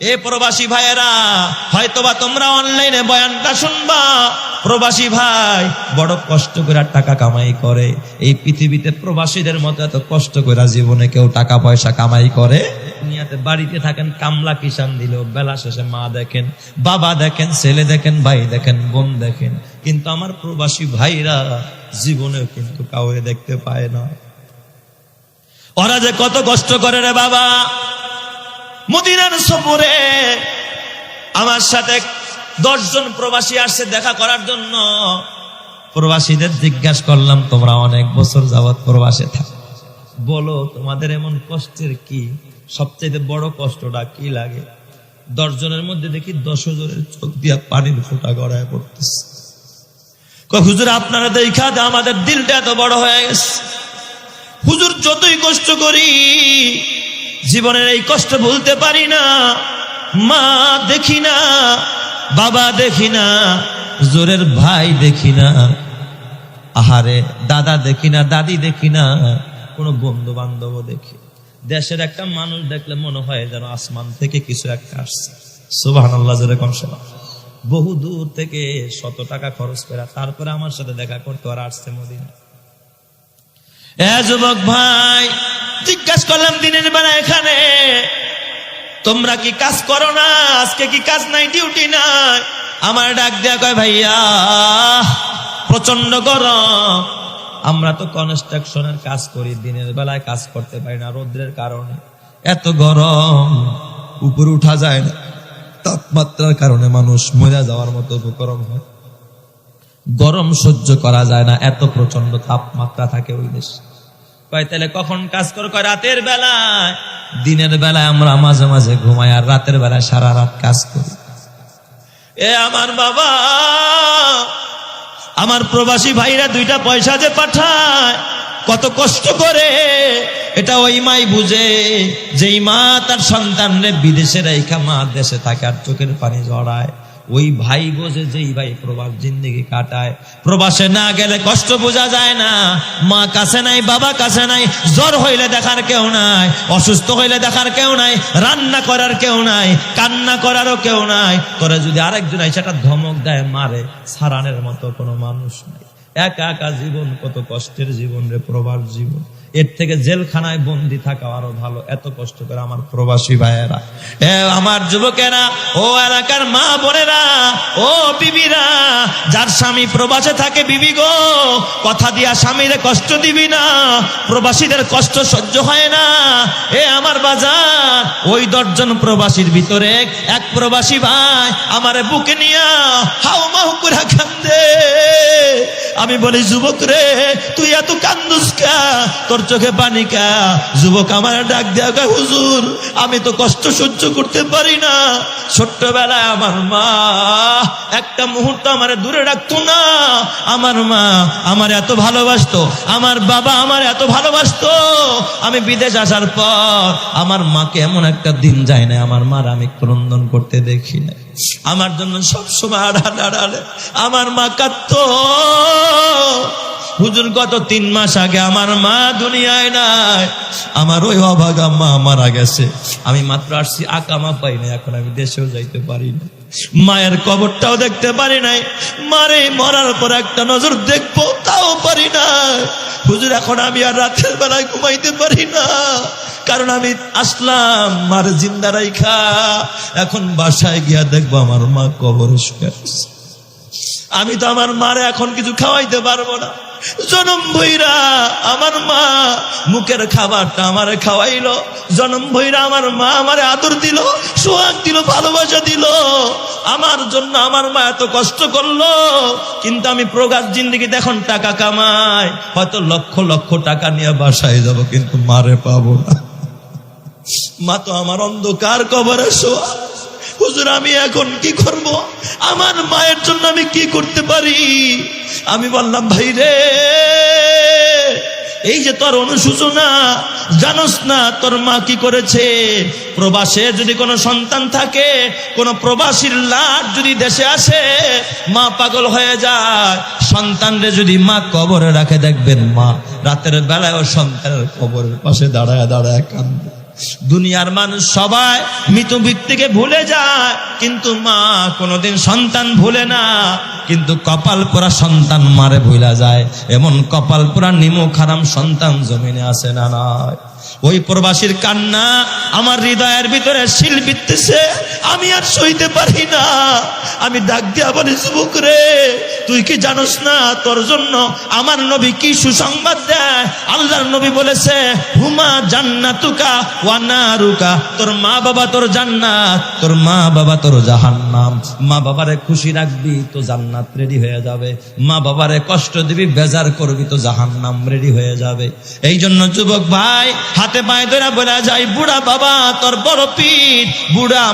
এ প্রবাসী ভাইয়েরা, হয়তোবা তোমরা অনলাইনে বয়ানটা শুনবা। প্রবাসী ভাই, বড় কষ্ট করে টাকা কামাই করে। এই পৃথিবীতে প্রবাসীদের মতো এত কষ্ট করে জীবনে কেউ টাকা পয়সা কামাই করে। দুনিয়াতে বাড়িতে থাকেন, কামলা কিষান দিলেও বেলা শেষে মা দেখেন, বাবা দেখেন, ছেলে দেখেন, ভাই দেখেন, বোন দেখেন। কিন্তু আমার প্রবাসী ভাইরা জীবনেও কিন্তু কাউরে দেখতে পায় না। ওরা যে কত কষ্ট করে রে বাবা মদিনার সফরে আমার সাথে দশজন প্রবাসী আসছে দেখা করার জন্য। প্রবাসীদের জিজ্ঞাসা করলাম, তোমরা অনেক বছর যাবৎ প্রবাসে থাক বলো, তোমাদের এমন কষ্টের কি? সবচেয়ে বড় কষ্টটা কি লাগে? দশজনের মধ্যে দেখি দশ জনের চোখ দিয়া পানির ফোঁটা গড়ায় পড়তেছে। হুজুর, আপনারা দেখা আমাদের দিলটা এত বড় হয়ে গেছে। হুজুর, যতই কষ্ট করি জীবনের এই কষ্ট ভুলতে পারি না। মা দেখি না, বাবা দেখি না, জোরের ভাই দেখি না, আহারে দাদা দেখি না, দাদি দেখি না, কোনো বন্ধু বান্ধব দেখি দেশের একটা মানুষ দেখলে মনে হয় যেন আসমান থেকে কিছু একটা আসছে। সুবাহ আল্লাহ যেরকম শোনা বহু দূর থেকে শত টাকা খরচ করা তারপরে আমার সাথে দেখা করতে আর আসছে মদিনা এ যুবক ভাই জিজ্ঞাসা করলাম, দিনের বেলা এখানে? তোমরা কি কাজ করো না? আজকে কি কাজ নাই? ডিউটি নাই? আমার ডাক দেয়া কয়, ভাইয়া প্রচণ্ড গরম। আমরা তো কনস্ট্রাকশনের কাজ করি, দিনের বেলায় কাজ করতে পারি না রোদ্রের কারণে। এত গরম, উপরে উঠা যায় না। তাপমাত্রার কারণে মানুষ মরে যাওয়ার মতো গরম হয়। গরম সহ্য করা যায় না, এত প্রচণ্ড তাপমাত্রা থাকে ওই দেশে। কয়, তাহলে কখন কাজ করো? কয়, রাতের বেলায়। দিনের বেলায় আমরা মাঝে মাঝে ঘুমাই আর রাতের বেলায় সারা রাত কাজ করি। এ আমার বাবা, আমার প্রবাসী ভাইরা দুইটা পয়সা যে পাঠায়, কত কষ্ট করে। এটা ওই মাই বুঝে যেই মা তার সন্তানরে বিদেশে রেখা মা দেশে থাকে আর চোখের পানি জড়ায় ওই ভাই বোঝে যেই ভাই প্রবাস জিন্দগি কাটায়, প্রবাসে না গেলে কষ্ট বোঝা যায় না। মা কাছে নাই, বাবা কাছে নাই, জ্বর হইলে দেখার কেউ নাই, অসুস্থ হইলে দেখার কেউ নাই, রান্না করার কেউ নাই, কান্না করারও কেউ নাই। তোরা যদি আরেকজন আই সেটা ধমক দেয়, মারে, সারানের মতো কোনো মানুষ নাই। একা একা জীবন, কত কষ্টের জীবন রে, প্রবাস জীবন। এর থেকে জেলখানায় বন্দি থাকা আরও ভালো। এত কষ্ট করে আমার প্রবাসী ভাইয়েরা। আমার যুবকেরা, ও এলাকার মা বোনেরা, ও বিবিরা, যার স্বামী প্রবাসে থাকে, বিবি গো, কথা দিয়া স্বামীরে কষ্ট দিবি না, প্রবাসীদের কষ্ট সহ্য হয় না। এ, আমার বাজার, ওই দশজন প্রবাসীর ভিতরে এক প্রবাসী ভাই আমারে বুকে নিয়া হাউ মাহু করে কান্দে আমি বলি যুবক রে তুই এত কান্দুস কা? তোর চোখে পানি কা? যুবক আমার ডাক দেয়া কয়, হুজুর আমি তো কষ্ট সহ্য করতে পারি না। ছোট্টবেলায় আমার মা একটা মুহূর্ত আমার দূরে রাখতো না। আমার মা আমার এত ভালোবাসতো আমার বাবা আমার এত ভালোবাসতো। আমি বিদেশ আসার পর আমার মাকে এমন একটা দিন যায় না আমার মার আমি ক্রন্দন করতে দেখি না আমার জন্য সবসময় আড়ালে আড়ালে আমার মা কাঁদতো। হুজুর, গত তিন মাস আগে আমার মা দুনিয়ায় নাই। আমার ওই অভাগা মা মারা গেছে। আমি মাত্র আসছি আকামা পাই না এখন আমি দেশেও যাইতে পারি না। মায়ের কবরটাও দেখতে পারি নাই। মারে মরার পর একটা নজর দেখব, তাও পারি না। হুজুর, এখন আমি আর রাতের বেলায় ঘুমাইতে পারি না। কারণ আমি আসলাম, মার জিন্দা রাইখা। এখন বাসায় গিয়া দেখব আমার মা কবর আমি তো আমার মারে এখন কিছু খাওয়াইতে পারব না। জনম ভৈরা আমার মা মুখের খাবারটা আমারে খাওয়াইলো। জনম ভৈরা আমার মা আমার আদর দিল, সোহাগ দিল, ভালোবাসা দিল। আমার জন্য আমার মা এত কষ্ট করল, কিন্তু আমি প্রগাত জিন্দিগি এখন টাকা কামাই। হয়তো লক্ষ লক্ষ টাকা নিয়ে বাসায় যাব, কিন্তু মারে পাবো না। মা তো আমার অন্ধকার কবরে শোয়া। হুজুর, আমি এখন কি করব? আমার মায়ের জন্য আমি কি করতে পারি? আমি বললাম, ভাই রে, এই যে তোর অনুশোচনা, জানোস না তোর মা কি করেছে? প্রবাসে যদি কোনো সন্তান থাকে, কোনো প্রবাসীর লাট যদি দেশে আসে, মা পাগল হয়ে যায়। সন্তানরে যদি মা কবরে রাখে, দেখবেন মা রাতের বেলায় ও সন্তানের কবরের পাশে দাঁড়ায় দাঁড়ায় কান্দে দুনিয়ার মানুষ সবাই মৃত ব্যক্তিকে ভুলে যায়, কিন্তু মা কোনোদিন সন্তান ভুলে না, কিন্তু কপাল পোড়া সন্তান মারে ভুলা যায়। এমন কপাল পোড়া নিমু খারাম সন্তান জমিনে আসে না নয় ওই প্রবাসীর কান্না আমার হৃদয়ের ভিতরে শিল বিত্তেছে আমি আর সইতে পারি না। আমি ডাক দিয়া বলি, যুবক রে, তুই কি জানোস না, তোর জন্য আমার নবী কি সুসংবাদ দেয়? আল্লাহর নবী বলেছে, হুমা জান্নাতুকা ওয়া নারুকা। তোর মা বাবা তোর জান্নাত, তোর মা বাবা তোর জাহান্নাম। মা বাবারে খুশি রাখবি, তো জান্নাত রেডি হয়ে যাবে। মা বাবারে কষ্ট দিবি, বেজার করবি, তো জাহান্নাম রেডি হয়ে যাবে। এই জন্য যুবক ভাই হাতে পায়ে ধরে বলা যায় বুড়া বাবা তোর বড় পিঠ বুড়া